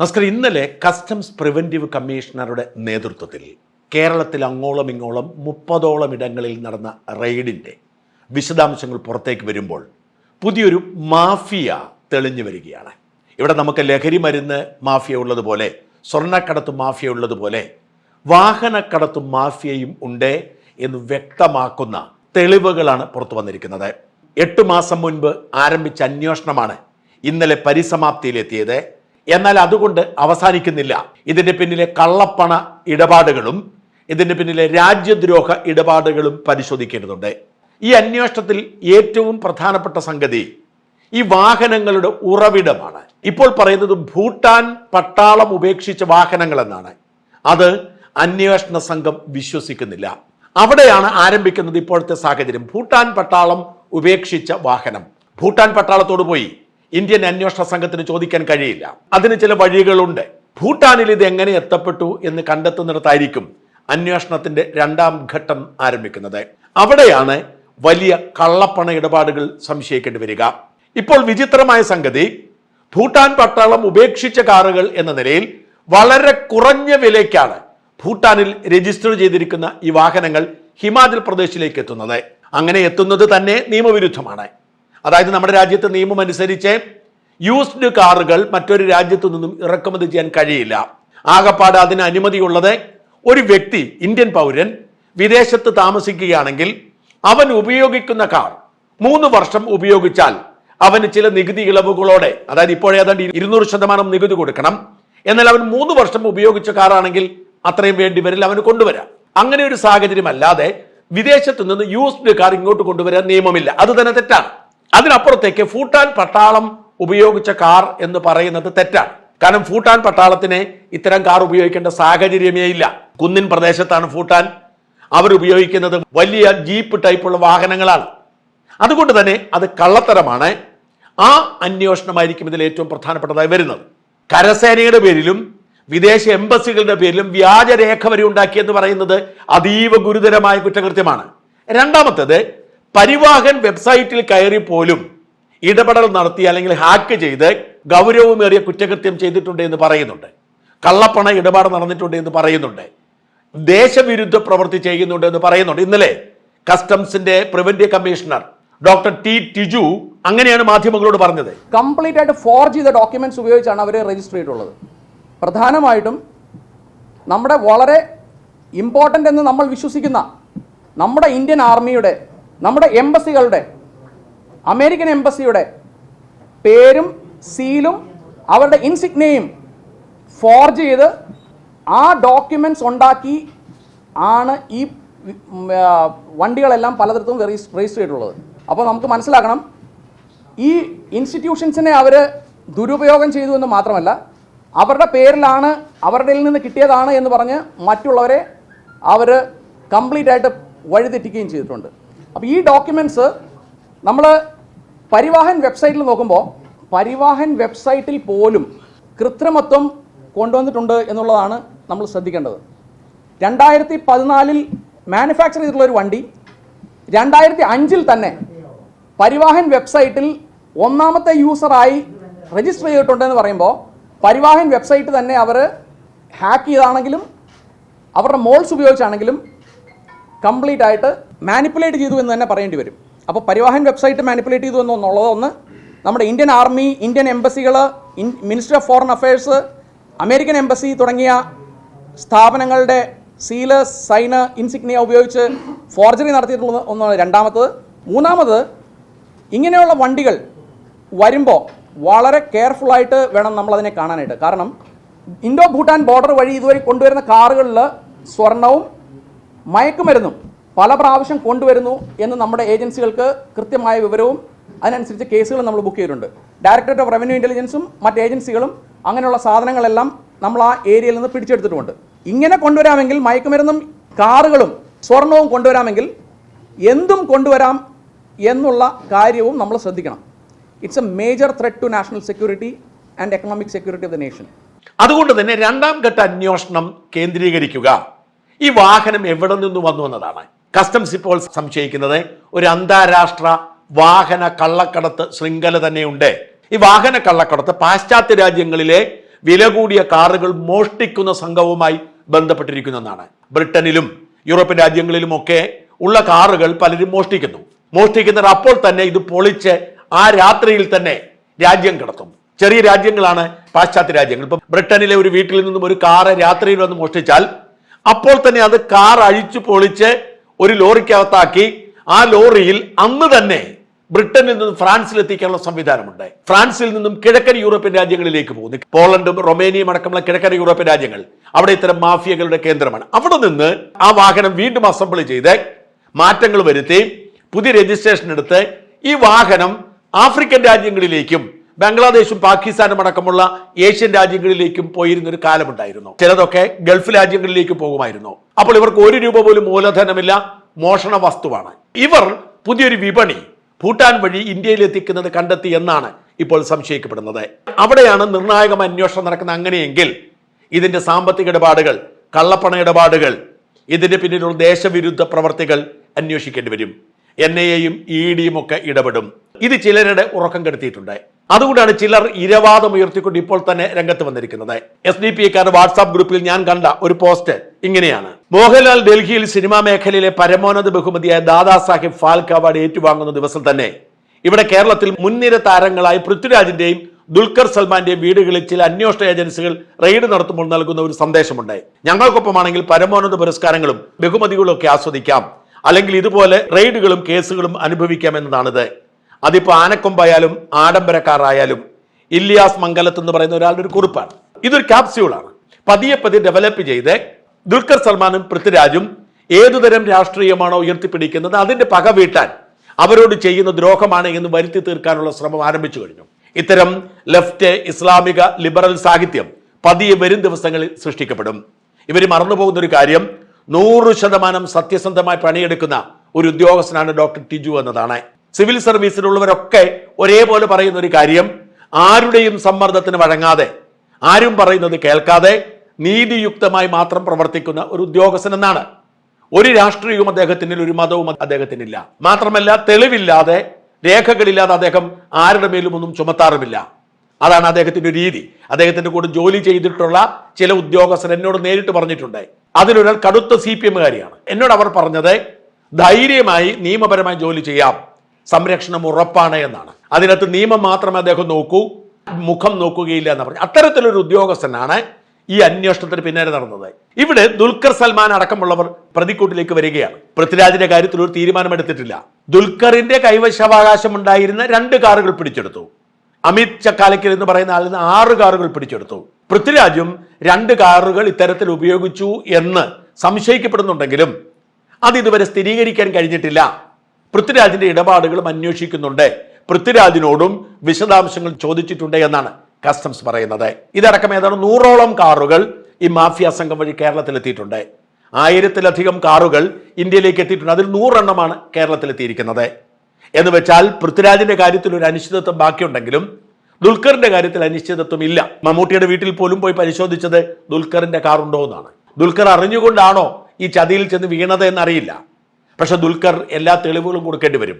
നമസ്കാരം. ഇന്നലെ customs preventive കമ്മീഷണറുടെ നേതൃത്വത്തിൽ കേരളത്തിൽ അങ്ങോളം ഇങ്ങോളം മുപ്പതോളം ഇടങ്ങളിൽ നടന്ന റെയ്ഡിന്റെ വിശദാംശങ്ങൾ പുറത്തേക്ക് വരുമ്പോൾ പുതിയൊരു മാഫിയ തെളിഞ്ഞു വരികയാണ്. ഇവിടെ നമുക്ക് ലഹരി മരുന്ന് മാഫിയ ഉള്ളതുപോലെ സ്വർണക്കടത്ത് മാഫിയ ഉള്ളതുപോലെ വാഹനക്കടത്ത് മാഫിയയും ഉണ്ട് എന്ന് വ്യക്തമാക്കുന്ന തെളിവുകളാണ് പുറത്തു വന്നിരിക്കുന്നത്. എട്ട് മാസം മുൻപ് ആരംഭിച്ച അന്വേഷണമാണ് ഇന്നലെ പരിസമാപ്തിയിലെത്തിയത്. എന്നാൽ അതുകൊണ്ട് അവസാനിക്കുന്നില്ല. ഇതിന്റെ പിന്നിലെ കള്ളപ്പണ ഇടപാടുകളും ഇതിന്റെ പിന്നിലെ രാജ്യദ്രോഹ ഇടപാടുകളും പരിശോധിക്കേണ്ടതുണ്ട്. ഈ അന്വേഷണത്തിൽ ഏറ്റവും പ്രധാനപ്പെട്ട സംഗതി ഈ വാഹനങ്ങളുടെ ഉറവിടമാണ്. ഇപ്പോൾ പറയുന്നത് ഭൂട്ടാൻ പട്ടാളം ഉപേക്ഷിച്ച വാഹനങ്ങൾ എന്നാണ് അത് അന്വേഷണ സംഘം വിശ്വസിക്കുന്നില്ല. അവിടെയാണ് ആരംഭിക്കുന്നത് ഇപ്പോഴത്തെ സാഹചര്യം. ഭൂട്ടാൻ പട്ടാളം ഉപേക്ഷിച്ച വാഹനം. ഭൂട്ടാൻ പട്ടാളത്തോട് പോയി. ഇന്ത്യൻ അന്വേഷണ സംഘത്തിന് ചോദിക്കാൻ കഴിയില്ല. അതിന് ചില വഴികളുണ്ട്. ഭൂട്ടാനിൽ ഇത് എങ്ങനെ എത്തപ്പെട്ടു എന്ന് കണ്ടെത്തുന്നിടത്തായിരിക്കും അന്വേഷണത്തിന്റെ രണ്ടാം ഘട്ടം ആരംഭിക്കുന്നത്. അവിടെയാണ് വലിയ കള്ളപ്പണ ഇടപാടുകൾ സംശയിക്കേണ്ടി വരിക. ഇപ്പോൾ വിചിത്രമായ സംഗതി ഭൂട്ടാൻ പട്ടാളം ഉപേക്ഷിച്ച കാറുകൾ എന്ന നിലയിൽ വളരെ കുറഞ്ഞ വിലയ്ക്കാണ് ഭൂട്ടാനിൽ രജിസ്റ്റർ ചെയ്തിരിക്കുന്ന ഈ വാഹനങ്ങൾ ഹിമാചൽ പ്രദേശിലേക്ക് എത്തുന്നത്. അങ്ങനെ എത്തുന്നത് തന്നെ നിയമവിരുദ്ധമാണ്. അതായത് നമ്മുടെ രാജ്യത്തെ നിയമം അനുസരിച്ച് യൂസ്ഡ് കാറുകൾ മറ്റൊരു രാജ്യത്തു നിന്നും ഇറക്കുമതി ചെയ്യാൻ കഴിയില്ല. ആകപ്പാട് അതിന് അനുമതിയുള്ളത് ഒരു വ്യക്തി ഇന്ത്യൻ പൗരൻ വിദേശത്ത് താമസിക്കുകയാണെങ്കിൽ അവൻ ഉപയോഗിക്കുന്ന കാർ മൂന്ന് വർഷം ഉപയോഗിച്ചാൽ അവന് ചില നികുതി ഇളവുകളോടെ അതായത് ഇപ്പോൾ ഏതാണ്ട് ഇരുന്നൂറ് ശതമാനം നികുതി കൊടുക്കണം. എന്നാൽ അവൻ മൂന്ന് വർഷം ഉപയോഗിച്ച കാറാണെങ്കിൽ അത്രയും വേണ്ടി വരില്ല അവന് കൊണ്ടുവരാം. അങ്ങനെ ഒരു സാഹചര്യം അല്ലാതെ വിദേശത്തു നിന്ന് യൂസ്ഡ് കാർ ഇങ്ങോട്ട് കൊണ്ടുവരാൻ നിയമമില്ല. അത് തന്നെ തെറ്റാണ്. അതിനപ്പുറത്തേക്ക് ഫൂട്ടാൻ പട്ടാളം ഉപയോഗിച്ച കാർ എന്ന് പറയുന്നത് തെറ്റാണ്. കാരണം ഫൂട്ടാൻ പട്ടാളത്തിന് ഇത്തരം കാർ ഉപയോഗിക്കേണ്ട സാഹചര്യമേ ഇല്ല. കുന്നിൻ പ്രദേശത്താണ് ഭൂട്ടാൻ. അവരുപയോഗിക്കുന്നത് വലിയ ജീപ്പ് ടൈപ്പുള്ള വാഹനങ്ങളാണ്. അതുകൊണ്ട് തന്നെ അത് കള്ളത്തരമാണ്. ആ അന്വേഷണമായിരിക്കും ഇതിൽ ഏറ്റവും പ്രധാനപ്പെട്ടതായി വരുന്നത്. കരസേനയുടെ പേരിലും വിദേശ എംബസികളുടെ പേരിലും വ്യാജരേഖ വരെ ഉണ്ടാക്കിയെന്ന് പറയുന്നത് അതീവ ഗുരുതരമായ കുറ്റകൃത്യമാണ്. രണ്ടാമത്തേത് പരിവാഹൻ വെബ്സൈറ്റിൽ കയറി പോലും ഇടപെടൽ നടത്തി അല്ലെങ്കിൽ ഹാക്ക് ചെയ്ത് ഗൗരവമേറിയ കുറ്റകൃത്യം ചെയ്തിട്ടുണ്ട് എന്ന് പറയുന്നുണ്ട്. കള്ളപ്പണ ഇടപാട് നടന്നിട്ടുണ്ട് എന്ന് പറയുന്നുണ്ട്. ദേശവിരുദ്ധ പ്രവൃത്തി ചെയ്യുന്നുണ്ട് എന്ന് പറയുന്നുണ്ട്. ഇന്നലെ കസ്റ്റംസിന്റെ preventive commissioner doctor T Tiju അങ്ങനെയാണ് മാധ്യമങ്ങളോട് പറഞ്ഞത്. കംപ്ലീറ്റ് ആയിട്ട് ഫോർജ് ചെയ്ത ഡോക്യുമെന്റ്സ് ഉപയോഗിച്ചാണ് അവർ രജിസ്റ്റർ ചെയ്തിട്ടുള്ളത്. പ്രധാനമായിട്ടും നമ്മുടെ വളരെ ഇമ്പോർട്ടന്റ് എന്ന് നമ്മൾ വിശ്വസിക്കുന്ന നമ്മുടെ ഇന്ത്യൻ ആർമിയുടെ നമ്മുടെ എംബസികളുടെ അമേരിക്കൻ എംബസിയുടെ പേരും സീലും അവരുടെ ഇൻസിഗ്നയും ഫോർജ് ചെയ്ത് ആ ഡോക്യുമെൻസ് ഉണ്ടാക്കി ആണ് ഈ വണ്ടികളെല്ലാം പലതരത്തും രജിസ്റ്റർ ചെയ്തിട്ടുള്ളത്. അപ്പോൾ നമുക്ക് മനസ്സിലാക്കണം ഈ ഇൻസ്റ്റിറ്റ്യൂഷൻസിനെ അവർ ദുരുപയോഗം ചെയ്തു എന്ന് മാത്രമല്ല അവരുടെ പേരിലാണ് അവരുടെ നിന്ന് കിട്ടിയതാണ് എന്ന് പറഞ്ഞ് മറ്റുള്ളവരെ അവർ കംപ്ലീറ്റ് ആയിട്ട് വഴിതെറ്റിക്കുകയും ചെയ്തിട്ടുണ്ട്. അപ്പോൾ ഈ ഡോക്യുമെന്റ്സ് നമ്മൾ പരിവാഹൻ വെബ്സൈറ്റിൽ നോക്കുമ്പോൾ പരിവാഹൻ വെബ്സൈറ്റിൽ പോലും കൃത്രിമത്വം കൊണ്ടുവന്നിട്ടുണ്ട് എന്നുള്ളതാണ് നമ്മൾ ശ്രദ്ധിക്കേണ്ടത്. രണ്ടായിരത്തി പതിനാലിൽ മാനുഫാക്ചർ ചെയ്തിട്ടുള്ള ഒരു വണ്ടി രണ്ടായിരത്തി അഞ്ചിൽ തന്നെ പരിവാഹൻ വെബ്സൈറ്റിൽ ഒന്നാമത്തെ യൂസറായി രജിസ്റ്റർ ചെയ്തിട്ടുണ്ടെന്ന് പറയുമ്പോൾ പരിവാഹൻ വെബ്സൈറ്റ് തന്നെ അവർ ഹാക്ക് ചെയ്താണെങ്കിലും അവരുടെ മോൾസ് ഉപയോഗിച്ചാണെങ്കിലും കംപ്ലീറ്റ് ആയിട്ട് മാനിപ്പുലേറ്റ് ചെയ്തു എന്ന് തന്നെ പറയേണ്ടി വരും. അപ്പോൾ പരിവാഹൻ വെബ്സൈറ്റ് മാനിപ്പുലേറ്റ് ചെയ്തു എന്നുള്ളതൊന്ന് നമ്മുടെ Indian army Indian എംബസികൾ minister of foreign affairs American embassy തുടങ്ങിയ സ്ഥാപനങ്ങളുടെ സീൽ സൈന് ഇൻസിഗ്നിയ ഉപയോഗിച്ച് ഫോർജറി നടത്തിയിട്ടുള്ള ഒന്നാണ് രണ്ടാമത്തത്. മൂന്നാമത് ഇങ്ങനെയുള്ള വണ്ടികൾ വരുമ്പോൾ വളരെ കെയർഫുള്ളായിട്ട് വേണം നമ്മളതിനെ കാണാനായിട്ട്. കാരണം ഇൻഡോ ഭൂട്ടാൻ ബോർഡർ വഴി ഇതുവരെ കൊണ്ടുവരുന്ന കാറുകളിൽ സ്വർണവും മയക്കുമരുന്നും പല പ്രാവശ്യം കൊണ്ടുവരുന്നു എന്ന് നമ്മുടെ ഏജൻസികൾക്ക് കൃത്യമായ വിവരവും അതിനനുസരിച്ച് കേസുകൾ നമ്മൾ ബുക്ക് ചെയ്തിട്ടുണ്ട്. ഡയറക്ടറേറ്റ് ഓഫ് റവന്യൂ ഇന്റലിജൻസും മറ്റ് ഏജൻസികളും അങ്ങനെയുള്ള സാധനങ്ങളെല്ലാം നമ്മൾ ആ ഏരിയയിൽ നിന്ന് പിടിച്ചെടുത്തിട്ടുമുണ്ട് ഇങ്ങനെ കൊണ്ടുവരാമെങ്കിൽ മയക്കുമരുന്നും കാറുകളും സ്വർണവും കൊണ്ടുവരാമെങ്കിൽ എന്തും കൊണ്ടുവരാം എന്നുള്ള കാര്യവും നമ്മൾ ശ്രദ്ധിക്കണം. It's a major threat to national security and economic security of the nation അതുകൊണ്ട് തന്നെ രണ്ടാം ഘട്ട അന്വേഷണം കേന്ദ്രീകരിക്കുക. ഈ വാഹനം എവിടെ നിന്ന് വന്നു എന്നതാണ്. കസ്റ്റംസ് ഇപ്പോൾ സംശയിക്കുന്നത്. ഒരു അന്താരാഷ്ട്ര വാഹന കള്ളക്കടത്ത് ശൃംഖല തന്നെയുണ്ട്. ഈ വാഹന കള്ളക്കടത്ത് പാശ്ചാത്യ രാജ്യങ്ങളിലെ വില കൂടിയ കാറുകൾ മോഷ്ടിക്കുന്ന സംഘവുമായി ബന്ധപ്പെട്ടിരിക്കുന്നതാണ് ബ്രിട്ടനിലും യൂറോപ്യൻ രാജ്യങ്ങളിലും ഒക്കെ ഉള്ള കാറുകൾ പലരും മോഷ്ടിക്കുന്നു. മോഷ്ടിക്കുന്നവർ അപ്പോൾ തന്നെ ഇത് പൊളിച്ച് ആ രാത്രിയിൽ തന്നെ രാജ്യം കടത്തും. ചെറിയ രാജ്യങ്ങളാണ് പാശ്ചാത്യ രാജ്യങ്ങൾ. ഇപ്പൊ ബ്രിട്ടനിലെ ഒരു വീട്ടിൽ നിന്നും ഒരു കാറ് രാത്രിയിൽ വന്ന് മോഷ്ടിച്ചാൽ അപ്പോൾ തന്നെ അത് കാർ അഴിച്ചു പൊളിച്ച് ഒരു ലോറിക്കകത്താക്കി. ആ ലോറിയിൽ അന്ന് തന്നെ ബ്രിട്ടനിൽ നിന്നും ഫ്രാൻസിൽ എത്തിക്കാനുള്ള സംവിധാനമുണ്ട്. ഫ്രാൻസിൽ നിന്നും കിഴക്കൻ യൂറോപ്യൻ രാജ്യങ്ങളിലേക്ക് പോകുന്നു. പോളണ്ടും റൊമേനിയയും അടക്കമുള്ള കിഴക്കൻ യൂറോപ്യൻ രാജ്യങ്ങൾ. അവിടെ ഇത്തരം മാഫിയകളുടെ കേന്ദ്രമാണ്. അവിടെ നിന്ന് ആ വാഹനം വീണ്ടും അസംബിൾ ചെയ്ത് മാറ്റങ്ങൾ വരുത്തി പുതിയ രജിസ്ട്രേഷൻ എടുത്ത് ഈ വാഹനം ആഫ്രിക്കൻ രാജ്യങ്ങളിലേക്കും ബംഗ്ലാദേശും പാകിസ്ഥാനും അടക്കമുള്ള ഏഷ്യൻ രാജ്യങ്ങളിലേക്കും പോയിരുന്ന ഒരു കാലമുണ്ടായിരുന്നു. ചിലതൊക്കെ ഗൾഫ് രാജ്യങ്ങളിലേക്ക് പോകുമായിരുന്നു. അപ്പോൾ ഇവർക്ക് ഒരു രൂപ പോലും മൂലധനമില്ല മോഷണ വസ്തുവാണ്. ഇവർ പുതിയൊരു വിപണി ഭൂട്ടാൻ വഴി ഇന്ത്യയിൽ എത്തിക്കുന്നത് കണ്ടെത്തി എന്നാണ് ഇപ്പോൾ സംശയിക്കപ്പെടുന്നത്. അവിടെയാണ് നിർണായക അന്വേഷണം നടക്കുന്നത് അങ്ങനെയെങ്കിൽ ഇതിന്റെ സാമ്പത്തിക ഇടപാടുകൾ കള്ളപ്പണ ഇടപാടുകൾ ഇതിന്റെ പിന്നിലുള്ള ദേശവിരുദ്ധ പ്രവർത്തികൾ അന്വേഷിക്കേണ്ടി വരും. എൻ ഐ എയും ഇ ഡിയും ഒക്കെ ഇടപെടും. ഇത് ചിലരുടെ ഉറക്കം കെടുത്തിയിട്ടുണ്ട്. അതുകൊണ്ടാണ് ചിലർ ഇരവാദം ഉയർത്തിക്കൊണ്ട് ഇപ്പോൾ തന്നെ രംഗത്ത് വന്നിരിക്കുന്നത്. എസ് ഡി പി കാരുടെ വാട്സാപ്പ് ഗ്രൂപ്പിൽ ഞാൻ കണ്ട ഒരു പോസ്റ്റ് ഇങ്ങനെയാണ്. മോഹൻലാൽ ഡൽഹിയിൽ സിനിമാ മേഖലയിലെ പരമോന്നത ബഹുമതിയായ ദാദാ സാഹിബ് ഫാൽക്കെ അവാർഡ് ഏറ്റുവാങ്ങുന്ന ദിവസം തന്നെ ഇവിടെ കേരളത്തിൽ മുൻനിര താരങ്ങളായ പൃഥ്വിരാജിന്റെയും ദുൽഖർ സൽമാന്റെയും വീടുകളിൽ ചില അന്വേഷണ ഏജൻസികൾ റെയ്ഡ് നടത്തുമ്പോൾ നൽകുന്ന ഒരു സന്ദേശമുണ്ട്. ഞങ്ങൾക്കൊപ്പമാണെങ്കിൽ പരമോന്നത പുരസ്കാരങ്ങളും ബഹുമതികളും ഒക്കെ ആസ്വദിക്കാം. അല്ലെങ്കിൽ ഇതുപോലെ റെയ്ഡുകളും കേസുകളും അനുഭവിക്കാം അതിപ്പോ ആനക്കൊമ്പായാലും ആഡംബരക്കാരായാലും ഇല്ലിയാസ് മംഗലത്ത് എന്ന് പറയുന്ന ഒരാളുടെ ഒരു കുറിപ്പാണ്. ഇതൊരു ക്യാപ്സ്യൂളാണ്. പതിയെ പതിയെ ഡെവലപ്പ് ചെയ്ത് ദുൽഖർ സൽമാനും പൃഥ്വിരാജും ഏതുതരം രാഷ്ട്രീയമാണോ ഉയർത്തിപ്പിടിക്കുന്നത് അതിന്റെ പക വീട്ടാൻ അവരോട് ചെയ്യുന്ന ദ്രോഹമാണ് എന്ന് വരുത്തി തീർക്കാനുള്ള ശ്രമം ആരംഭിച്ചു കഴിഞ്ഞു. ഇത്തരം ലെഫ്റ്റ് ഇസ്ലാമിക ലിബറൽ സാഹിത്യം പതിയെ വരും ദിവസങ്ങളിൽ സൃഷ്ടിക്കപ്പെടും. ഇവർ മറന്നുപോകുന്ന ഒരു കാര്യം നൂറ് ശതമാനം സത്യസന്ധമായി പണിയെടുക്കുന്ന ഒരു ഉദ്യോഗസ്ഥനാണ് ഡോക്ടർ ടിജു എന്നതാണ്. സിവിൽ സർവീസിലുള്ളവരൊക്കെ ഒരേപോലെ പറയുന്ന ഒരു കാര്യം ആരുടെയും സമ്മർദ്ദത്തിന് വഴങ്ങാതെ ആരും പറയുന്നത് കേൾക്കാതെ നീതിയുക്തമായി മാത്രം പ്രവർത്തിക്കുന്ന ഒരു ഉദ്യോഗസ്ഥൻ എന്നാണ് ഒരു രാഷ്ട്രീയവും അദ്ദേഹത്തിന് ഒരു മതവും അദ്ദേഹത്തിനില്ല. മാത്രമല്ല തെളിവില്ലാതെ രേഖകളില്ലാതെ അദ്ദേഹം ആരുടെ മേലും ഒന്നും ചുമത്താറുമില്ല. അതാണ് അദ്ദേഹത്തിന്റെ രീതി. അദ്ദേഹത്തിന്റെ കൂടെ ജോലി ചെയ്തിട്ടുള്ള ചില ഉദ്യോഗസ്ഥർ എന്നോട് നേരിട്ട് പറഞ്ഞിട്ടുണ്ട്. അതിലൊരാൾ കടുത്ത സി പി എമ്മുകാരിയാണ്. എന്നോട് അവർ പറഞ്ഞത് ധൈര്യമായി നിയമപരമായി ജോലി ചെയ്യാം. സംരക്ഷണം ഉറപ്പാണ് എന്നാണ്. അതിനകത്ത് നിയമം മാത്രമേ അദ്ദേഹം നോക്കൂ മുഖം നോക്കുകയില്ല എന്ന് പറഞ്ഞു. അത്തരത്തിലൊരു ഉദ്യോഗസ്ഥനാണ് ഈ അന്വേഷണത്തിന് പിന്നാലെ നടന്നത്. ഇവിടെ ദുൽഖർ സൽമാൻ അടക്കമുള്ളവർ പ്രതിക്കൂട്ടിലേക്ക് വരികയാണ്. പൃഥ്വിരാജിന്റെ കാര്യത്തിൽ ഒരു തീരുമാനമെടുത്തിട്ടില്ല. ദുൽഖറിന്റെ കൈവശാവകാശം ഉണ്ടായിരുന്ന രണ്ട് കാറുകൾ പിടിച്ചെടുത്തു. അമിത് ചക്കാലക്കൽ എന്ന് പറയുന്ന ആളിൽ നിന്ന് ആറ് കാറുകൾ പിടിച്ചെടുത്തു. പൃഥ്വിരാജും രണ്ട് കാറുകൾ ഇത്തരത്തിൽ ഉപയോഗിച്ചു എന്ന് സംശയിക്കപ്പെടുന്നുണ്ടെങ്കിലും അത് ഇതുവരെ സ്ഥിരീകരിക്കാൻ കഴിഞ്ഞിട്ടില്ല. പൃഥ്വിരാജിന്റെ ഇടപാടുകളും അന്വേഷിക്കുന്നുണ്ട്. പൃഥ്വിരാജിനോടും വിശദാംശങ്ങൾ ചോദിച്ചിട്ടുണ്ട് എന്നാണ് കസ്റ്റംസ് പറയുന്നത്. ഇതടക്കം ഏതാണ്ട് നൂറോളം കാറുകൾ ഈ മാഫിയ സംഘം വഴി കേരളത്തിലെത്തിയിട്ടുണ്ട്. ആയിരത്തിലധികം കാറുകൾ ഇന്ത്യയിലേക്ക് എത്തിയിട്ടുണ്ട്. അതിൽ നൂറെണ്ണമാണ് കേരളത്തിലെത്തിയിരിക്കുന്നത്. എന്ന് വെച്ചാൽ പൃഥ്വിരാജിന്റെ കാര്യത്തിൽ ഒരു അനിശ്ചിതത്വം ബാക്കിയുണ്ടെങ്കിലും ദുൽഖറിന്റെ കാര്യത്തിൽ അനിശ്ചിതത്വം ഇല്ല. മമ്മൂട്ടിയുടെ വീട്ടിൽ പോലും പോയി പരിശോധിച്ചത് ദുൽഖറിന്റെ കാറുണ്ടോ എന്നാണ്. ദുൽഖർ അറിഞ്ഞുകൊണ്ടാണോ ഈ ചതിയിൽ ചെന്ന് വീണത് എന്നറിയില്ല. പക്ഷെ ദുൽഖർ എല്ലാ തെളിവുകളും കൊടുക്കേണ്ടി വരും.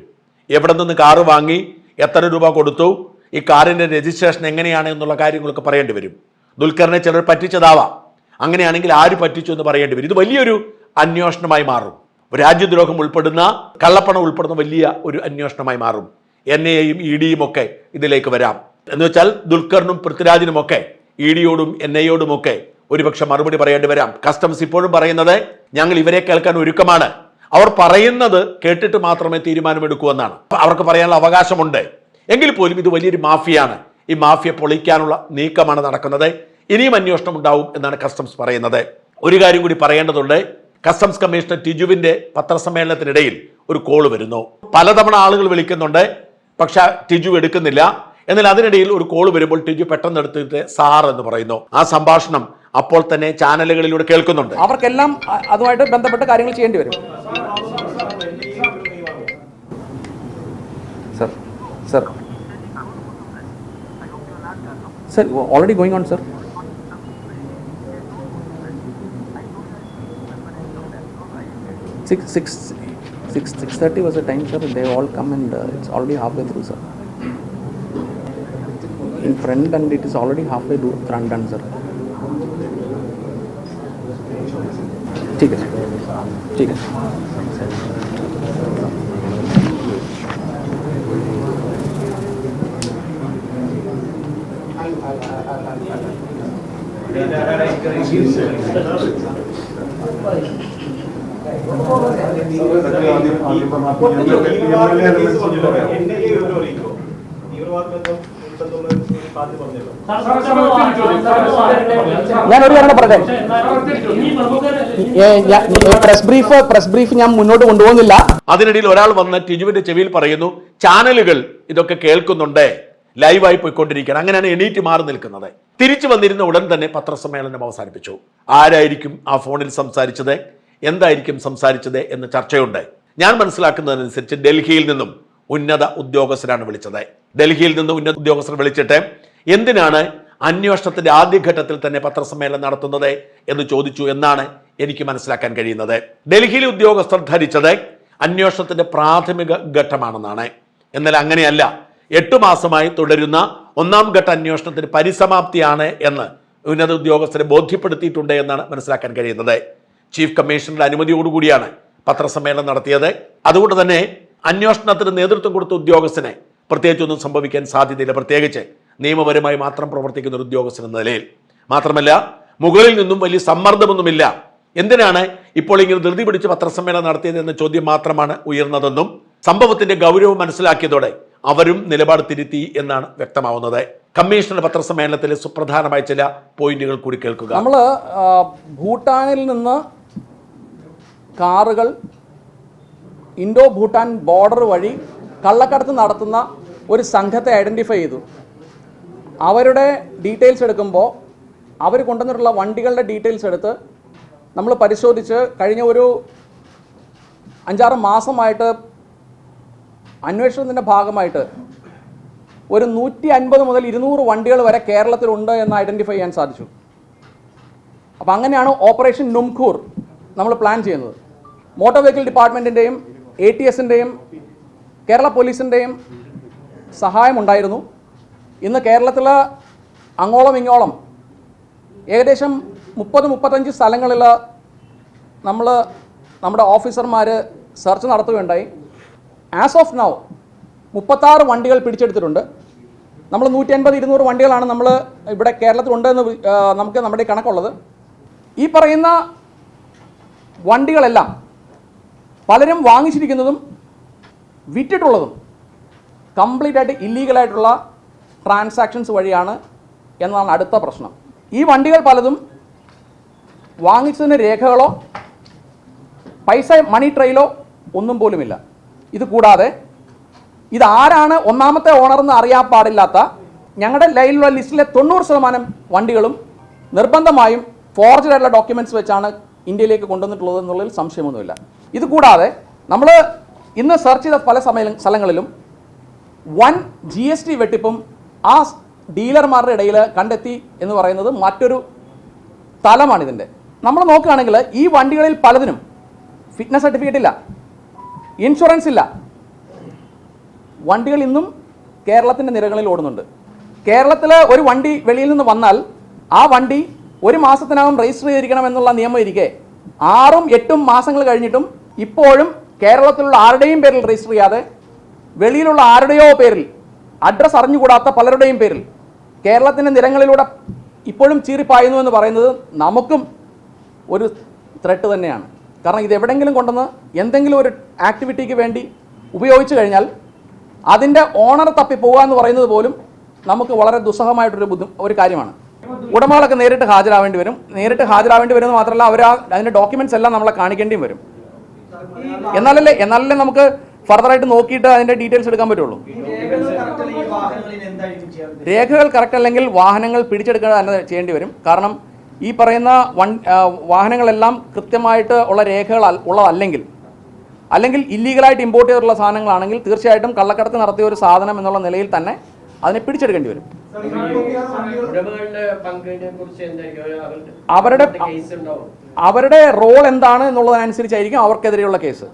എവിടെ നിന്ന് കാറ് വാങ്ങി എത്ര രൂപ കൊടുത്തു ഈ കാറിന്റെ രജിസ്ട്രേഷൻ എങ്ങനെയാണ് എന്നുള്ള കാര്യങ്ങളൊക്കെ പറയേണ്ടി വരും. ദുൽഖറിനെ ചിലർ പറ്റിച്ചതാവാം. അങ്ങനെയാണെങ്കിൽ ആര് പറ്റിച്ചു എന്ന് പറയേണ്ടി വരും. ഇത് വലിയൊരു അന്വേഷണമായി മാറും. രാജ്യദ്രോഹം ഉൾപ്പെടുന്ന കള്ളപ്പണം ഉൾപ്പെടുന്ന വലിയ ഒരു അന്വേഷണമായി മാറും. എൻ എയും ഇ ഡിയും ഒക്കെ ഇതിലേക്ക് വരാം. എന്ന് വെച്ചാൽ ദുൽഖറിനും പൃഥ്വിരാജിനും ഒക്കെ ഇ ഡിയോടും എൻ ഐയോടും ഒക്കെ ഒരുപക്ഷെ മറുപടി പറയേണ്ടി വരാം. കസ്റ്റംസ് ഇപ്പോഴും പറയുന്നത് ഞങ്ങൾ ഇവരെ കേൾക്കാൻ ഒരുക്കമാണ്. അവർ പറയുന്നത് കേട്ടിട്ട് മാത്രമേ തീരുമാനമെടുക്കൂ എന്നാണ് അവർക്ക് പറയാനുള്ള അവകാശമുണ്ട്. എങ്കിൽ പോലും ഇത് വലിയൊരു മാഫിയാണ്. ഈ മാഫിയ പൊളിക്കാനുള്ള നീക്കമാണ് നടക്കുന്നത്. ഇനിയും അന്വേഷണം ഉണ്ടാവും എന്നാണ് കസ്റ്റംസ് പറയുന്നത്. ഒരു കാര്യം കൂടി പറയേണ്ടതുണ്ട്. കസ്റ്റംസ് കമ്മീഷണർ ടിജുവിന്റെ പത്രസമ്മേളനത്തിനിടയിൽ ഒരു കോൾ വരുന്നു. പലതവണ ആളുകൾ വിളിക്കുന്നുണ്ട്. പക്ഷെ ടിജു എടുക്കുന്നില്ല. എന്നാൽ അതിനിടയിൽ ഒരു കോൾ വരുമ്പോൾ ടിജു പെട്ടെന്ന് എടുത്തിട്ട് സാർ എന്ന് പറയുന്നു. ആ സംഭാഷണം അപ്പോൾ തന്നെ ചാനലുകളിലൂടെ കേൾക്കുന്നുണ്ട്. അവർക്കെല്ലാം അതുമായിട്ട് ബന്ധപ്പെട്ട കാര്യങ്ങൾ ചെയ്യേണ്ടി വരും. Sir sir. Sir already going on sir six six six six thirty was a time sir they all come and it's already half way through sir in front and it is already half way front done sir. ठीक ঠিক আছে തീവ്രവാദ ബന്ധം ഞാൻ ഒരു കാര്യം പറയട്ടെ press brief press brief ഞാൻ മുന്നോട്ട് കൊണ്ടുപോകുന്നില്ല അതിനിടയിൽ ഒരാൾ വന്ന് ടിജുവിന്റെ ചെവിയിൽ പറയുന്നു ചാനലുകൾ ഇതൊക്കെ കേൾക്കുന്നുണ്ട് ലൈവായി പോയിക്കൊണ്ടിരിക്കുകയാണ് അങ്ങനെയാണ് എണീറ്റ് മാറി നിൽക്കുന്നത് തിരിച്ചു വന്നിരുന്ന ഉടൻ തന്നെ പത്രസമ്മേളനം അവസാനിപ്പിച്ചു ആരായിരിക്കും ആ ഫോണിൽ സംസാരിച്ചത് എന്തായിരിക്കും സംസാരിച്ചത് എന്ന ചർച്ചയുണ്ട് ഞാൻ മനസ്സിലാക്കുന്നതനുസരിച്ച് ഡൽഹിയിൽ നിന്നും ഉന്നത ഉദ്യോഗസ്ഥരാണ് വിളിച്ചത്. ഡൽഹിയിൽ നിന്ന് ഉന്നത ഉദ്യോഗസ്ഥർ വിളിച്ചിട്ട് എന്തിനാണ് അന്വേഷണത്തിന്റെ ആദ്യഘട്ടത്തിൽ തന്നെ പത്രസമ്മേളനം നടത്തുന്നത് എന്ന് ചോദിച്ചു എന്നാണ് എനിക്ക് മനസ്സിലാക്കാൻ കഴിയുന്നത്. ഡൽഹിയിലെ ഉദ്യോഗസ്ഥർ ധരിച്ചത് അന്വേഷണത്തിന്റെ പ്രാഥമിക ഘട്ടമാണെന്നാണ്. എന്നാൽ അങ്ങനെയല്ല. എട്ടു മാസമായി തുടരുന്ന ഒന്നാം ഘട്ട അന്വേഷണത്തിന് പരിസമാപ്തിയാണ് എന്ന് ഉന്നത ഉദ്യോഗസ്ഥരെ ബോധ്യപ്പെടുത്തിയിട്ടുണ്ട് എന്നാണ് മനസ്സിലാക്കാൻ കഴിയുന്നത്. ചീഫ് കമ്മീഷണറുടെ അനുമതിയോടുകൂടിയാണ് പത്രസമ്മേളനം നടത്തിയത്. അതുകൊണ്ട് തന്നെ അന്വേഷണത്തിന് നേതൃത്വം കൊടുത്ത ഉദ്യോഗസ്ഥനെ പ്രത്യേകിച്ചൊന്നും സംഭവിക്കാൻ സാധ്യതയില്ല. പ്രത്യേകിച്ച് നിയമപരമായി മാത്രം പ്രവർത്തിക്കുന്ന ഒരു ഉദ്യോഗസ്ഥൻ എന്ന നിലയിൽ. മാത്രമല്ല മുകളിൽ നിന്നും വലിയ സമ്മർദ്ദമൊന്നുമില്ല. എന്തിനാണ് ഇപ്പോൾ ഇങ്ങനെ ധൃതി പിടിച്ച് പത്രസമ്മേളനം നടത്തിയത് എന്ന ചോദ്യം മാത്രമാണ് ഉയർന്നതെന്നും സംഭവത്തിന്റെ ഗൗരവം മനസ്സിലാക്കിയതോടെ അവരും നിലപാട് തിരുത്തി എന്നാണ് വ്യക്തമാവുന്നത്. കമ്മീഷണർ പത്രസമ്മേളനത്തിലെ സുപ്രധാനമായ ചില പോയിന്റുകൾ കൂടി കേൾക്കുക. നമ്മൾ ഭൂട്ടാനിൽ നിന്ന് കാറുകൾ ഇൻഡോ ഭൂട്ടാൻ ബോർഡർ വഴി കള്ളക്കടത്ത് നടത്തുന്ന ഒരു സംഘത്തെ ഐഡന്റിഫൈ ചെയ്തു. അവരുടെ ഡീറ്റെയിൽസ് എടുക്കുമ്പോൾ അവർ കൊണ്ടുവന്നിട്ടുള്ള വണ്ടികളുടെ ഡീറ്റെയിൽസ് എടുത്ത് നമ്മൾ പരിശോധിച്ച് കഴിഞ്ഞ ഒരു അഞ്ചാറ് മാസമായിട്ട് അന്വേഷണത്തിന്റെ ഭാഗമായിട്ട് ഒരു നൂറ്റി അൻപത് മുതൽ ഇരുന്നൂറ് വണ്ടികൾ വരെ കേരളത്തിലുണ്ട് എന്ന് ഐഡന്റിഫൈ ചെയ്യാൻ സാധിച്ചു. അപ്പോൾ അങ്ങനെയാണ് ഓപ്പറേഷൻ നുംഖൂർ നമ്മൾ പ്ലാൻ ചെയ്യുന്നത്. മോട്ടോർ വെഹിക്കിൾ ഡിപ്പാർട്ട്മെന്റിന്റെയും എ ടി എസിന്റെയും കേരള പോലീസിന്റെയും സഹായം ഉണ്ടായിരുന്നു ഇന്ന് കേരളത്തിൽ അങ്ങോളം ഇങ്ങോളം ഏകദേശം മുപ്പത് മുപ്പത്തഞ്ച് സ്ഥലങ്ങളിൽ നമ്മൾ നമ്മുടെ ഓഫീസർമാർ സെർച്ച് നടത്തുകയുണ്ടായി. ആസ് ഓഫ് നൗ മുപ്പത്താറ് വണ്ടികൾ പിടിച്ചെടുത്തിട്ടുണ്ട്. നമ്മൾ നൂറ്റി അൻപത് ഇരുന്നൂറ് വണ്ടികളാണ് നമ്മൾ ഇവിടെ കേരളത്തിലുണ്ടെന്ന് നമുക്ക് നമ്മുടെ കണക്കുള്ളത്. ഈ പറയുന്ന വണ്ടികളെല്ലാം പലരും വാങ്ങിച്ചിരിക്കുന്നതും വിറ്റിട്ടുള്ളതും കംപ്ലീറ്റ് ആയിട്ട് ഇല്ലീഗലായിട്ടുള്ള ട്രാൻസാക്ഷൻസ് വഴിയാണ് എന്നതാണ് അടുത്ത പ്രശ്നം. ഈ വണ്ടികൾ പലതും വാങ്ങിച്ചതിന് രേഖകളോ പൈസ മണി ട്രെയിലോ ഒന്നും പോലുമില്ല. ഇത് കൂടാതെ ഇതാരാണ് ഒന്നാമത്തെ ഓണർ എന്ന് അറിയാൻ പാടില്ലാത്ത ഞങ്ങളുടെ ലൈനിലുള്ള ലിസ്റ്റിലെ തൊണ്ണൂറ് ശതമാനം വണ്ടികളും നിർബന്ധമായും ഫോർജഡ് ആയിട്ടുള്ള ഡോക്യുമെന്റ്സ് വെച്ചാണ് ഇന്ത്യയിലേക്ക് കൊണ്ടുവന്നിട്ടുള്ളത് എന്നുള്ളതിൽ സംശയമൊന്നുമില്ല. ഇത് കൂടാതെ നമ്മൾ ഇന്ന് സെർച്ച് ചെയ്ത പല സമയ സ്ഥലങ്ങളിലും വൻ ജി എസ് ടി വെട്ടിപ്പും ആ ഡീലർമാരുടെ ഇടയിൽ കണ്ടെത്തി എന്ന് പറയുന്നത് മറ്റൊരു തലമാണിതിന്റെ നമ്മൾ നോക്കുകയാണെങ്കിൽ ഈ വണ്ടികളിൽ പലതിനും ഫിറ്റ്നസ് സർട്ടിഫിക്കറ്റ് ഇല്ല ഇൻഷുറൻസ് ഇല്ല. വണ്ടികൾ ഇന്നും കേരളത്തിന്റെ നിരകളിൽ ഓടുന്നുണ്ട്. കേരളത്തിൽ ഒരു വണ്ടി വെളിയിൽ നിന്ന് വന്നാൽ ആ വണ്ടി ഒരു മാസത്തിനകം രജിസ്റ്റർ ചെയ്തിരിക്കണം എന്നുള്ള നിയമം ഇരിക്കെ ആറും എട്ടും മാസങ്ങൾ കഴിഞ്ഞിട്ടും ഇപ്പോഴും കേരളത്തിലുള്ള ആരുടെയും പേരിൽ രജിസ്റ്റർ ചെയ്യാതെ വെളിയിലുള്ള ആരുടെയോ പേരിൽ അഡ്രസ്സ് അറിഞ്ഞുകൂടാത്ത പലരുടെയും പേരിൽ കേരളത്തിന്റെ നിരങ്ങളിലൂടെ ഇപ്പോഴും ചീറിപ്പായുന്നു എന്ന് പറയുന്നത് നമുക്കും ഒരു ത്രെട്ട് തന്നെയാണ്. കാരണം ഇത് എവിടെയെങ്കിലും കൊണ്ടുവന്ന് എന്തെങ്കിലും ഒരു ആക്ടിവിറ്റിക്ക് വേണ്ടി ഉപയോഗിച്ചു കഴിഞ്ഞാൽ അതിന്റെ ഓണർ തപ്പിപ്പോവുക എന്ന് പറയുന്നത് പോലും നമുക്ക് വളരെ ദുസ്സഹമായിട്ടൊരു ബുദ്ധി ഒരു കാര്യമാണ്. ഉടമകളൊക്കെ നേരിട്ട് ഹാജരാവേണ്ടി വരും. നേരിട്ട് ഹാജരാവേണ്ടി വരുന്നത് മാത്രമല്ല അവർ അതിന്റെ ഡോക്യുമെന്റ്സ് എല്ലാം നമ്മളെ കാണിക്കേണ്ടിയും വരും. എന്നാലല്ലേ എന്നാലല്ലേ നമുക്ക് ഫർദറായിട്ട് നോക്കിയിട്ട് അതിന്റെ ഡീറ്റെയിൽസ് എടുക്കാൻ പറ്റുള്ളൂ. രേഖകൾ കറക്റ്റ് അല്ലെങ്കിൽ വാഹനങ്ങൾ പിടിച്ചെടുക്കുക തന്നെ ചെയ്യേണ്ടി വരും. കാരണം ഈ പറയുന്ന വൺ വാഹനങ്ങളെല്ലാം കൃത്യമായിട്ട് ഉള്ള രേഖകൾ ഉള്ളതല്ലെങ്കിൽ അല്ലെങ്കിൽ ഇല്ലീഗലായിട്ട് ഇമ്പോർട്ട് ചെയ്തിട്ടുള്ള സാധനങ്ങളാണെങ്കിൽ തീർച്ചയായിട്ടും കള്ളക്കടത്ത് നടത്തിയ ഒരു സാധനം എന്നുള്ള നിലയിൽ തന്നെ അതിനെ പിടിച്ചെടുക്കേണ്ടി വരും. അവരുടെ അവരുടെ റോൾ എന്താണ് എന്നുള്ളതിനനുസരിച്ചായിരിക്കും അവർക്കെതിരെയുള്ള കേസ്